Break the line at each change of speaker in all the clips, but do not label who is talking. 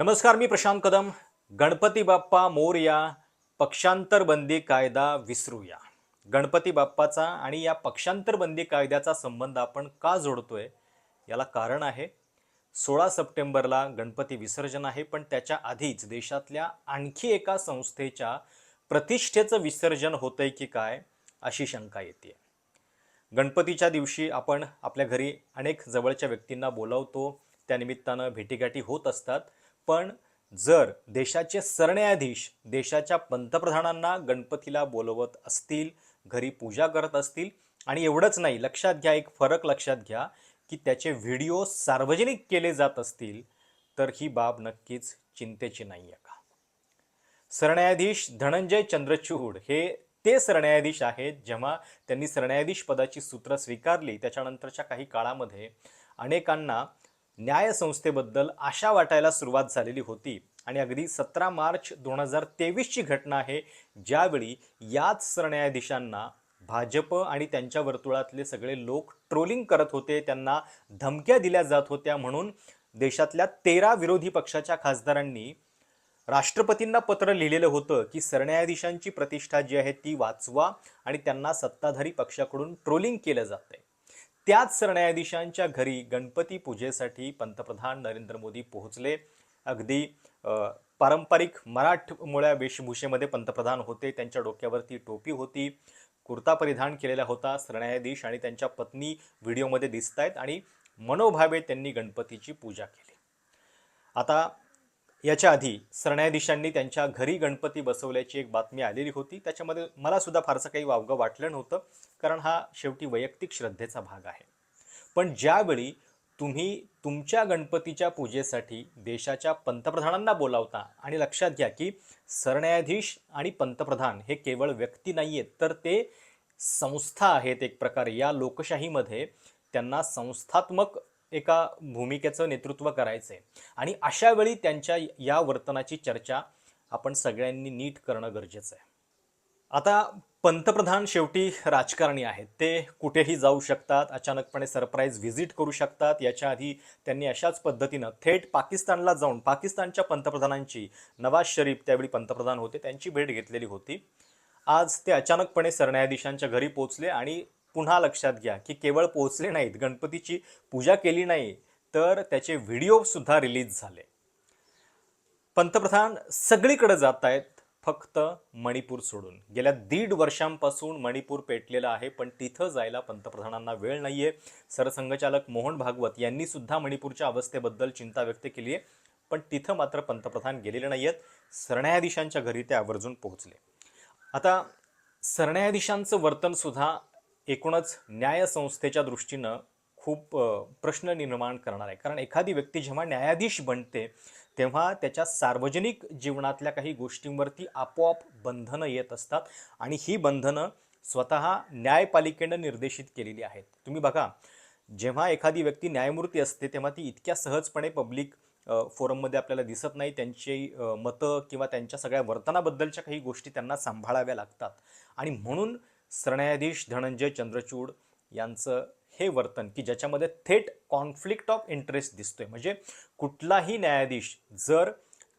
नमस्कार मी प्रशांत कदम. गणपती बाप्पा मोरया पक्षांतर बंदी कायदा विसरूया. गणपती बाप्पाचा आणि या पक्षांतर बंदी कायद्याचा संबंध आपण का जोडतोय? याला कारण आहे सोळा सप्टेंबरला गणपती विसर्जन आहे पण त्याच्या आधीच देशातल्या आणखी एका संस्थेच्या प्रतिष्ठेचं विसर्जन होतंय की काय अशी शंका येते गणपतीच्या दिवशी आपण आपल्या घरी अनेक जवळच्या व्यक्तींना बोलावतो. त्यानिमित्तानं भेटीगाठी होत असतात. पण जर देशाचे सरन्यायाधीश देशाच्या पंतप्रधानांना गणपतीला बोलवत असतील घरी पूजा करत असतील आणि एवढंच नाही लक्षात घ्या एक फरक लक्षात घ्या की त्याचे व्हिडिओ सार्वजनिक केले जात असतील तर ही बाब नक्कीच चिंतेची नाही आहे का? सरन्यायाधीश धनंजय चंद्रचूड हे ते सरन्यायाधीश आहेत जेव्हा त्यांनी सरन्यायाधीश पदाची सूत्र स्वीकारली त्याच्यानंतरच्या काही काळामध्ये अनेकांना न्यायसंस्थेबद्दल आशा वाटायला सुरुवात झालेली होती. आणि अगदी सतरा मार्च दोन हजार तेवीसची घटना आहे ज्यावेळी याच सरन्यायाधीशांना भाजप आणि त्यांच्या वर्तुळातले सगळे लोक ट्रोलिंग करत होते त्यांना धमक्या दिल्या जात होत्या म्हणून देशातल्या तेरा विरोधी पक्षाच्या खासदारांनी राष्ट्रपतींना पत्र लिहिलेलं होतं की सरन्यायाधीशांची प्रतिष्ठा जी आहे ती वाचवा आणि त्यांना सत्ताधारी पक्षाकडून ट्रोलिंग केलं जातंय. त्याच सरन्यायाधीशांच्या घरी गणपती पूजेसाठी पंतप्रधान नरेंद्र मोदी पोहोचले. अगदी पारंपरिक मराठमोळ्या वेशभूषेमध्ये पंतप्रधान होते. त्यांच्या डोक्यावरती टोपी होती. कुर्ता परिधान केलेला होता सरन्यायाधीश आणि त्यांच्या पत्नी व्हिडिओमध्ये दिसत आहेत आणि मनोभावे त्यांनी गणपतीची पूजा केली. आता याच्या आधी सरन्यायाधीशांनी त्यांच्या घरी गणपती बसवल्याची एक बातमी आलेली होती. त्याच्यामध्ये मला सुद्धा फारसं काही वावगं वाटलं नव्हतं कारण हा शेवटी वैयक्तिक श्रद्धेचा भाग आहे. पण ज्यावेळी तुम्ही तुमच्या गणपतीच्या पूजेसाठी देशाच्या पंतप्रधानांना बोलावता आणि लक्षात घ्या की सरन्यायाधीश आणि पंतप्रधान हे केवळ व्यक्ती नाही आहेत तर ते संस्था आहेत एक प्रकारे. या लोकशाहीमध्ये त्यांना संस्थात्मक एका भूमिकेचं नेतृत्व करायचं आहे आणि अशा वेळी त्यांच्या या वर्तनाची चर्चा आपण सगळ्यांनी नीट करणं गरजेचं आहे. आता पंतप्रधान शेवटी राजकारणी आहेत. ते कुठेही जाऊ शकतात अचानकपणे सरप्राईज व्हिजिट करू शकतात. याच्या आधी त्यांनी अशाच पद्धतीनं थेट पाकिस्तानला जाऊन पाकिस्तानच्या पंतप्रधानांची नवाज शरीफ त्यावेळी पंतप्रधान होते त्यांची भेट घेतलेली होती. आज ते अचानकपणे सरन्यायाधीशांच्या घरी पोचले आणि पुन्हा लक्षात घ्या की केवळ पोचले नाहीत गणपतीची पूजा केली नाही तर त्याचे व्हिडिओ सुद्धा रिलीज झाले. पंतप्रधान सगळीकडे जात आहेत फक्त मणिपूर सोडून. गेल्या दीड वर्षांपासून मणिपूर पेटलेलं आहे पण तिथं जायला पंतप्रधानांना वेळ नाहीये. सरसंघचालक मोहन भागवत यांनी सुद्धा मणिपूरच्या अवस्थेबद्दल चिंता व्यक्त केली आहे पण तिथं मात्र पंतप्रधान गेलेले नाही आहेत सरन्यायाधीशांच्या घरी ते आवर्जून पोहोचले. आता सरन्यायाधीशांचं वर्तन सुद्धा एकूणच न्यायसंस्थेच्या दृष्टीनं खूप प्रश्न निर्माण करणार आहे. कारण एखादी व्यक्ती जेव्हा न्यायाधीश बनते तेव्हा त्याच्या सार्वजनिक जीवनातल्या काही गोष्टींवरती आपोआप बंधनं येत असतात आणि ही बंधनं स्वतः न्यायपालिकेनं निर्देशित केलेली आहेत. तुम्ही बघा जेव्हा एखादी व्यक्ती न्यायमूर्ती असते तेव्हा ती इतक्या सहजपणे पब्लिक फोरममध्ये आपल्याला दिसत नाही. त्यांची मतं किंवा त्यांच्या सगळ्या वर्तनाबद्दलच्या काही गोष्टी त्यांना सांभाळाव्या लागतात. आणि म्हणून सरन्यायाधीश धनंजय चंद्रचूड यांचं हे वर्तन की ज्याच्यामध्ये थेट कॉन्फ्लिक्ट ऑफ इंटरेस्ट दिसतोय. म्हणजे कुठलाही न्यायाधीश जर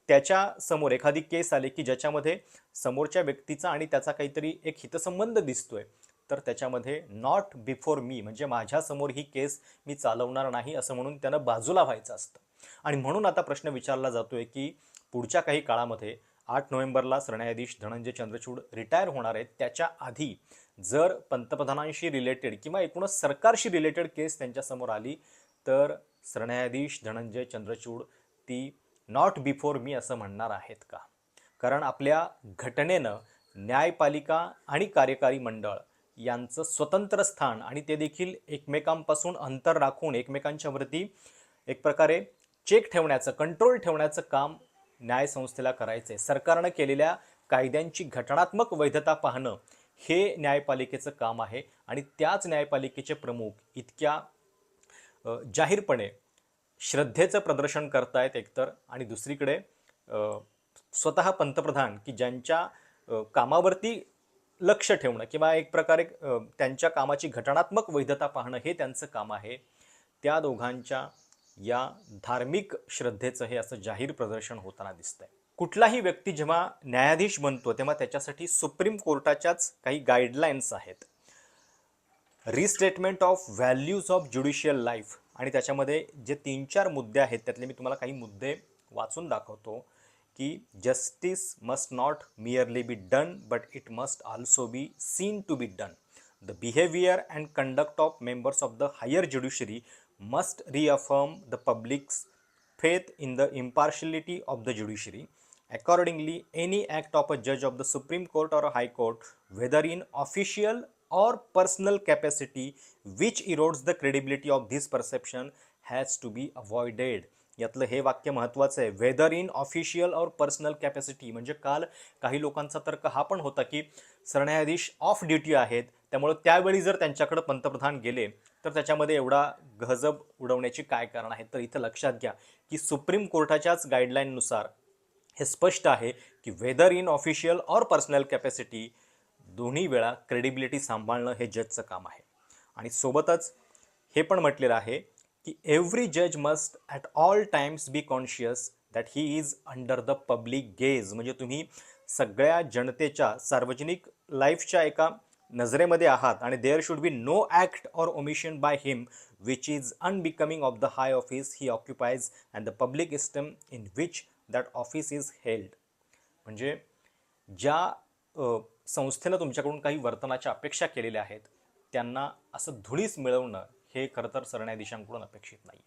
त्याच्यासमोर एखादी केस आली की ज्याच्यामध्ये समोरच्या व्यक्तीचा आणि त्याचा काहीतरी एक हितसंबंध दिसतोय तर त्याच्यामध्ये नॉट बिफोर मी म्हणजे माझ्यासमोर ही केस मी चालवणार नाही असं म्हणून त्यानं बाजूला व्हायचं असतं. आणि म्हणून आता प्रश्न विचारला जातोय की पुढच्या काही काळामध्ये आठ नोव्हेंबरला सरन्यायाधीश धनंजय चंद्रचूड रिटायर होणार आहेत. त्याच्या आधी जर पंतप्रधानांशी रिलेटेड किंवा एकूणच सरकारशी रिलेटेड केस त्यांच्यासमोर आली तर सरन्यायाधीश धनंजय चंद्रचूड ती नॉट बिफोर मी असं म्हणणार आहेत का? कारण आपल्या घटनेनं न्यायपालिका आणि कार्यकारी मंडळ यांचं स्वतंत्र स्थान आणि ते देखील एकमेकांपासून अंतर राखून एकमेकांच्यावरती एक प्रकारे चेक ठेवण्याचं कंट्रोल ठेवण्याचं काम न्यायसंस्थेला करायचं आहे सरकारनं केलेल्या कायद्यांची घटनात्मक वैधता पाहणं हे न्यायपालिकेचं काम आहे आणि त्याच न्यायपालिकेचे प्रमुख इतक्या जाहीरपणे श्रद्धेचं प्रदर्शन करतायत एकतर. आणि दुसरीकडे स्वतः पंतप्रधान की ज्यांच्या कामावरती लक्ष ठेवणं किंवा एक प्रकारे त्यांच्या कामाची घटनात्मक वैधता पाहणं हे त्यांचं काम आहे. त्या दोघांच्या या धार्मिक श्रद्धेचं हे असं जाहीर प्रदर्शन होताना दिसतंय. कुठलाही व्यक्ती जेव्हा न्यायाधीश बनतो तेव्हा त्याच्यासाठी सुप्रीम कोर्टाच्याच काही गाईडलाईन्स आहेत. Restatement of values of judicial life आणि त्याच्यामध्ये जे तीन चार मुद्दे आहेत त्यातले मी तुम्हाला काही मुद्दे वाचून दाखवतो की justice must not merely be done but it must also be seen to be done the behaviour and conduct of members of the higher judiciary must reaffirm the public's faith in the impartiality of the judiciary. Accordingly, any act of a judge of the Supreme Court or a High Court, whether in official or personal capacity, which erodes the credibility of this perception, has to be avoided. यातलं हे वाक्य महत्त्वाचं आहे whether in official or personal capacity म्हणजे काल काही लोकांचा तर्क हा पण होता की सरन्यायाधीश ऑफ ड्युटी आहेत त्यामुळं त्यावेळी जर त्यांच्याकडं पंतप्रधान गेले तर त्याच्यामध्ये एवढा गहजब उडवण्याची काय कारण आहे? तर इथं लक्षात घ्या की सुप्रीम कोर्टाच्याच गाईडलाईननुसार हे स्पष्ट आहे की whether in official or personal capacity दोन्ही वेळा क्रेडिबिलिटी सांभाळणं हे जजचं काम आहे. आणि सोबतच हे पण म्हटलेलं आहे की एव्हरी जज must at all times be conscious that he is under the public gaze म्हणजे तुम्ही सगळ्या जनतेच्या सार्वजनिक लाईफच्या एका नजरेमध्ये आहात आणि there should be no act or omission by him which is unbecoming of the high office he occupies and the public esteem in which that office is held म्हणजे ज्या संस्थेनं तुमच्याकडून काही वर्तनाच्या अपेक्षा केलेल्या आहेत त्यांना असं धुळीस मिळवणं हे खरं तर सरन्यायाधीशांकडून अपेक्षित नाही.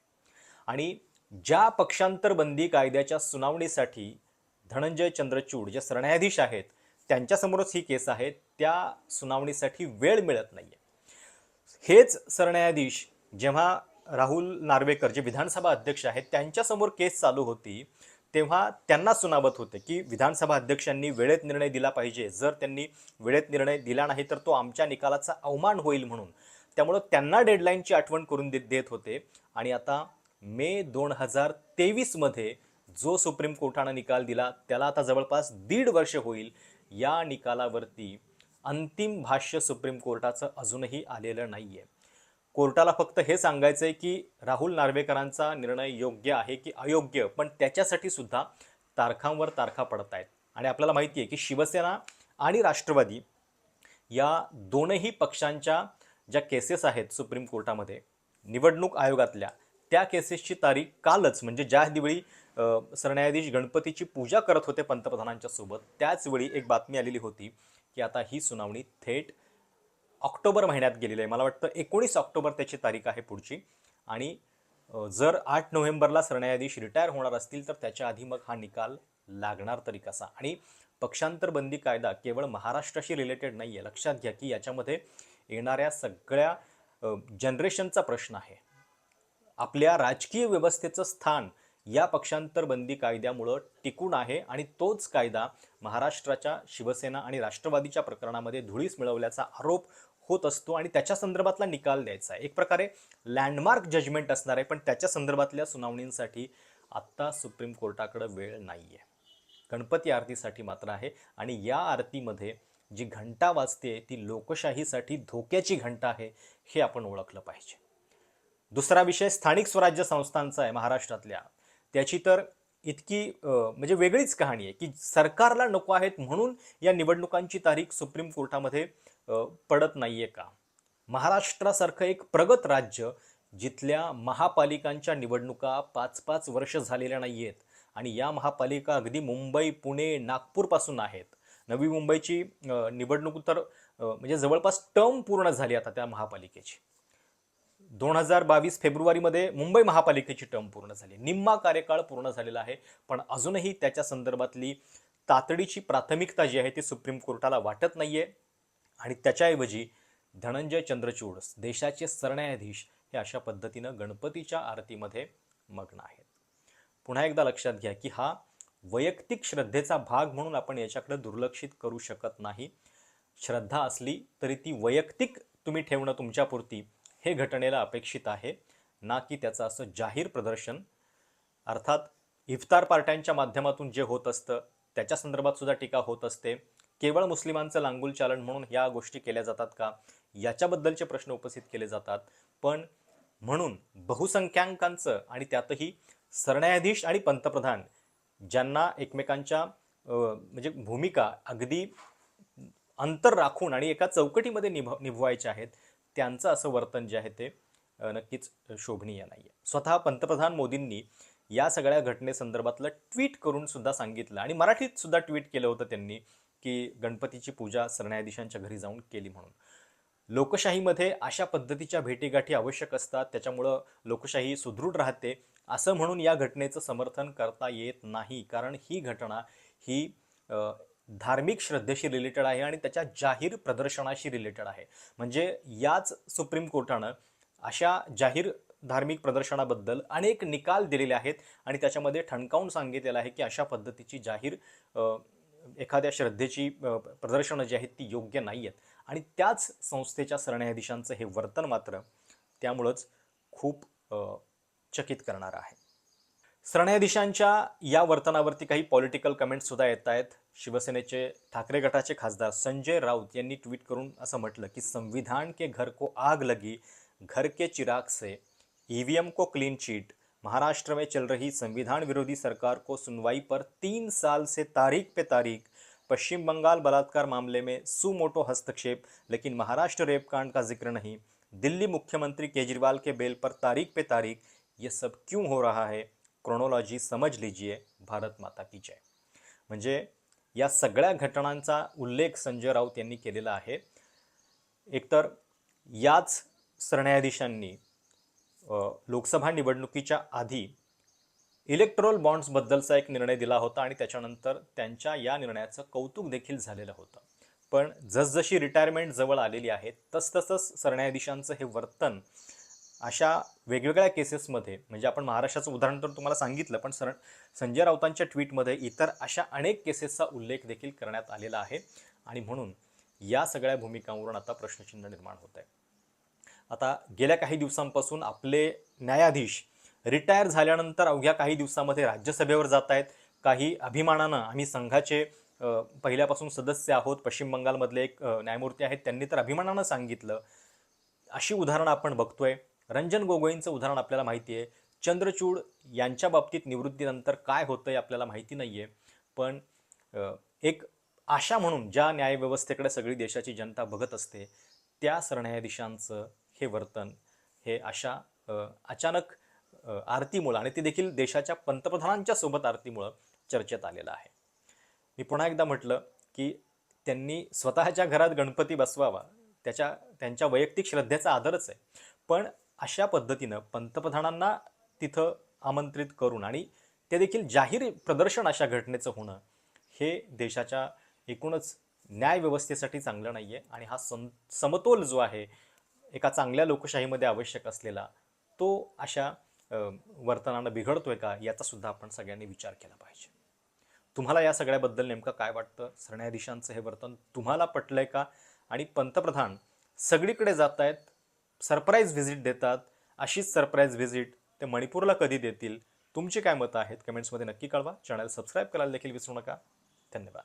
आणि ज्या पक्षांतर बंदी कायद्याच्या सुनावणीसाठी धनंजय चंद्रचूड जे सरन्यायाधीश आहेत त्यांच्यासमोरच ही केस आहे त्या सुनावणीसाठी वेळ मिळत नाही आहे हेच सरन्यायाधीश जेव्हा राहुल नार्वेकर जे विधानसभा अध्यक्ष आहेत त्यांच्यासमोर केस चालू होती तेव्हा त्यांना सुनावत होते की विधानसभा अध्यक्षांनी वेळेत निर्णय दिला पाहिजे. जर त्यांनी वेळेत निर्णय दिला नाही तर तो आमच्या निकालाचा अवमान होईल म्हणून. त्यामुळं त्यांना डेडलाईनची आठवण करून दे देत होते. आणि आता मे दोन हजार तेवीसमध्ये जो सुप्रीम कोर्टानं निकाल दिला त्याला आता जवळपास दीड वर्ष होईल. या निकालावरती अंतिम भाष्य सुप्रीम कोर्टाचं अजूनही आलेलं नाही आहे कोर्टाला फक्त हे सांगायचं आहे की राहुल नार्वेकरांचा निर्णय योग्य आहे की अयोग्य पण त्याच्यासाठी सुद्धा तारखांवर तारखा पडत आहेत आणि आपल्याला माहिती आहे की शिवसेना आणि राष्ट्रवादी या दोनही पक्षांच्या ज्या केसेस आहेत सुप्रीम कोर्टामध्ये निवडणूक आयोगातल्या त्या केसेसची तारीख कालच म्हणजे ज्या दिवळी सरन्यायाधीश गणपतीची पूजा करत होते पंतप्रधानांच्या सोबत त्याचवेळी एक बातमी आलेली होती. की आता ही सुनावणी थेट ऑक्टोबर महिन्यात गेलेली आहे. मला वाटतं एकोणीस ऑक्टोबर त्याची तारीख आहे पुढची. आणि जर आठ नोव्हेंबरला सरन्यायाधीश रिटायर होणार असतील तर त्याच्या आधी मग हा निकाल लागणार तरी कसा? आणि पक्षांतर बंदी कायदा केवळ महाराष्ट्राशी रिलेटेड नाही आहे लक्षात घ्या की याच्यामध्ये येणाऱ्या सगळ्या जनरेशनचा प्रश्न आहे. आपल्या राजकीय व्यवस्थेचं स्थान या पक्षांतर बंदी कायद्यामुळं टिकून आहे आणि तोच कायदा महाराष्ट्राच्या शिवसेना आणि राष्ट्रवादीच्या प्रकरणामध्ये धुळीस मिळवल्याचा आरोप होत असतो आणि त्याच्या संदर्भातला निकाल द्यायचा आहे. एक प्रकारे लँडमार्क जजमेंट असणार आहे पण त्याच्या संदर्भातल्या सुनावणींसाठी आत्ता सुप्रीम कोर्टाकडं वेळ नाही आहे गणपती आरतीसाठी मात्र आहे आणि या आरतीमध्ये जी घंटा वाजते ती लोकशाहीसाठी धोक्याची घंटा आहे हे आपण ओळखलं पाहिजे. दुसरा विषय स्थानिक स्वराज्य संस्थांचा आहे महाराष्ट्रातल्या त्याची तर इतकी म्हणजे वेगळीच कहाणी आहे की सरकारला नको आहेत म्हणून या निवडणुकांची तारीख सुप्रीम कोर्टामध्ये पडत नाही आहे का? महाराष्ट्रासारखं एक प्रगत राज्य जिथल्या महापालिकांच्या निवडणुका पाच पाच वर्ष झालेल्या नाही आहेत आणि या महापालिका अगदी मुंबई पुणे नागपूरपासून आहेत. नवी मुंबईची निवडणूक तर म्हणजे जवळपास टर्म पूर्ण झाली आता त्या महापालिकेची. दोन हजार बावीस फेब्रुवारीमध्ये मुंबई महापालिकेची टर्म पूर्ण झाली. निम्मा कार्यकाळ पूर्ण झालेला आहे. पण अजूनही त्याच्या संदर्भातली तातडीची प्राथमिकता जी आहे ती सुप्रीम कोर्टाला वाटत नाही आहे आणि त्याच्याऐवजी धनंजय चंद्रचूड देशाचे सरन्यायाधीश हे अशा पद्धतीनं गणपतीच्या आरतीमध्ये मग्न आहेत. पुन्हा एकदा लक्षात घ्या की हा वैयक्तिक श्रद्धेचा भाग म्हणून आपण याच्याकडे दुर्लक्षित करू शकत नाही. श्रद्धा असली तरी ती वैयक्तिक तुम्ही ठेवणं तुमच्यापुरती हे घटनेला अपेक्षित आहे ना की त्याचं असं जाहीर प्रदर्शन. अर्थात इफ्तार पार्ट्यांच्या माध्यमातून जे होत असतं त्याच्या संदर्भात सुद्धा टीका होत असते. केवळ मुस्लिमांचं लांगुल चालन म्हणून या गोष्टी केल्या जातात का? याच्याबद्दलचे प्रश्न उपस्थित केले जातात. पण म्हणून बहुसंख्याकांचं आणि त्यातही सरन्यायाधीश आणि पंतप्रधान ज्यांना एकमेकांच्या म्हणजे भूमिका अगदी अंतर राखून आणि एका चौकटीमध्ये निभ निभवायच्या आहेत त्यांचं असं वर्तन जे आहे ते नक्कीच शोभनीय नाही आहे स्वतः पंतप्रधान मोदींनी या सगळ्या घटनेसंदर्भातलं ट्विट करून सुद्धा सांगितलं आणि मराठीत सुद्धा ट्विट केलं होतं त्यांनी की गणपतीची पूजा सरन्यायाधीशांच्या घरी जाऊन केली म्हणून. लोकशाहीमध्ये अशा पद्धतीच्या भेटीगाठी आवश्यक असतात त्याच्यामुळं लोकशाही सुदृढ राहते असं म्हणून या घटनेचं समर्थन करता येत नाही. कारण ही घटना ही धार्मिक श्रद्धेशी रिलेटेड आहे आणि त्याच्या जाहीर प्रदर्शनाशी रिलेटेड आहे. म्हणजे याच सुप्रीम कोर्टानं अशा जाहीर धार्मिक प्रदर्शनाबद्दल अनेक निकाल दिलेले आहेत आणि त्याच्यामध्ये ठणकावून सांगितलेलं आहे की अशा पद्धतीची जाहीर एखाद्या श्रद्धेची प्रदर्शनं जी आहेत ती योग्य नाही आहेत आणि त्याच संस्थेच्या सरन्यायाधीशांचं हे वर्तन मात्र त्यामुळंच खूप चकित करणारं आहे. सरन्यायाधीशांच्या या वर्तनावरती काही पॉलिटिकल कमेंट्स सुद्धा येत आहेत. शिवसेनेचे ठाकरे गटाचे खासदार संजय राऊत यांनी ट्विट करून असं म्हटलं की संविधान के घर को आग लगी घर के चिराग से ईवीएम को क्लीन चीट महाराष्ट्र में चल रही संविधान विरोधी सरकार को सुनवाई पर तीन साल से तारीख पे तारीख पश्चिम बंगाल बलात्कार मामले में सुमोटो हस्तक्षेप लेकिन महाराष्ट्र रेप कांड का जिक्र नहीं दिल्ली मुख्यमंत्री केजरीवाल के बेल पर तारीख पे तारीख ये सब क्यों हो रहा है? क्रोनोलॉजी समज लिजिए भारत माता की जय. म्हणजे या सगळ्या घटनांचा उल्लेख संजय राऊत यांनी केलेला आहे. एकतर याच सरन्यायाधीशांनी लोकसभा निवडणुकीच्या आधी इलेक्ट्रोल बॉन्ड्सबद्दलचा एक निर्णय दिला होता आणि त्याच्यानंतर त्यांच्या या निर्णयाचं कौतुक देखील झालेलं होतं. पण जसजशी रिटायरमेंट जवळ आलेली आहे तसतसंच सरन्यायाधीशांचं हे वर्तन अशा वेगवेगळ्या केसेसमध्ये म्हणजे आपण महाराष्ट्राचं उदाहरण तर तुम्हाला सांगितलं पण सर संजय राऊतांच्या ट्विटमध्ये इतर अशा अनेक केसेसचा उल्लेख देखील करण्यात आलेला आहे. आणि म्हणून या सगळ्या भूमिकांवरून आता प्रश्नचिन्ह निर्माण होत आहे. आता गेल्या काही दिवसांपासून आपले न्यायाधीश रिटायर झाल्यानंतर अवघ्या काही दिवसामध्ये राज्यसभेवर जात आहेत. काही अभिमानानं आम्ही संघाचे पहिल्यापासून सदस्य आहोत. पश्चिम बंगालमधले एक न्यायमूर्ती आहेत. त्यांनी तर अभिमानानं सांगितलं. अशी उदाहरणं आपण बघतोय. रंजन गोगोईंचं उदाहरण आपल्याला माहिती आहे. चंद्रचूड यांच्या बाबतीत निवृत्तीनंतर काय होतं आहे आपल्याला माहिती नाही आहे पण एक आशा म्हणून ज्या न्यायव्यवस्थेकडे सगळी देशाची जनता बघत असते त्या सरन्यायाधीशांचं हे वर्तन हे अशा अचानक आरतीमुळं आणि ते देखील देशाच्या पंतप्रधानांच्या सोबत आरतीमुळं चर्चेत आलेलं आहे. मी पुन्हा एकदा म्हटलं की त्यांनी स्वतःच्या घरात गणपती बसवावा त्याच्या त्यांच्या वैयक्तिक श्रद्धेचा आदरच आहे. पण अशा पद्धतीनं पंतप्रधानांना तिथं आमंत्रित करून आणि ते देखील जाहीर प्रदर्शन अशा घटनेचं होणं हे देशाच्या एकूणच न्यायव्यवस्थेसाठी चांगलं नाही आहे आणि हा सं समतोल जो आहे एका चांगल्या लोकशाहीमध्ये आवश्यक असलेला तो अशा वर्तनानं वर्तनानं बिघडतोय का याचासुद्धा आपण सगळ्यांनी विचार केला पाहिजे. तुम्हाला या सगळ्याबद्दल नेमकं काय वाटतं? सरन्यायाधीशांचं हे वर्तन तुम्हाला पटलंय का? आणि पंतप्रधान सगळीकडे जात आहेत सरप्राईज व्हिजिट देतात अशीच सरप्राईज व्हिजिट ते मणिपूरला कधी देतील? तुमची काय मतं आहेत? कमेंट्समध्ये नक्की कळवा. चॅनल सबस्क्राईब करायला देखील विसरू नका. धन्यवाद.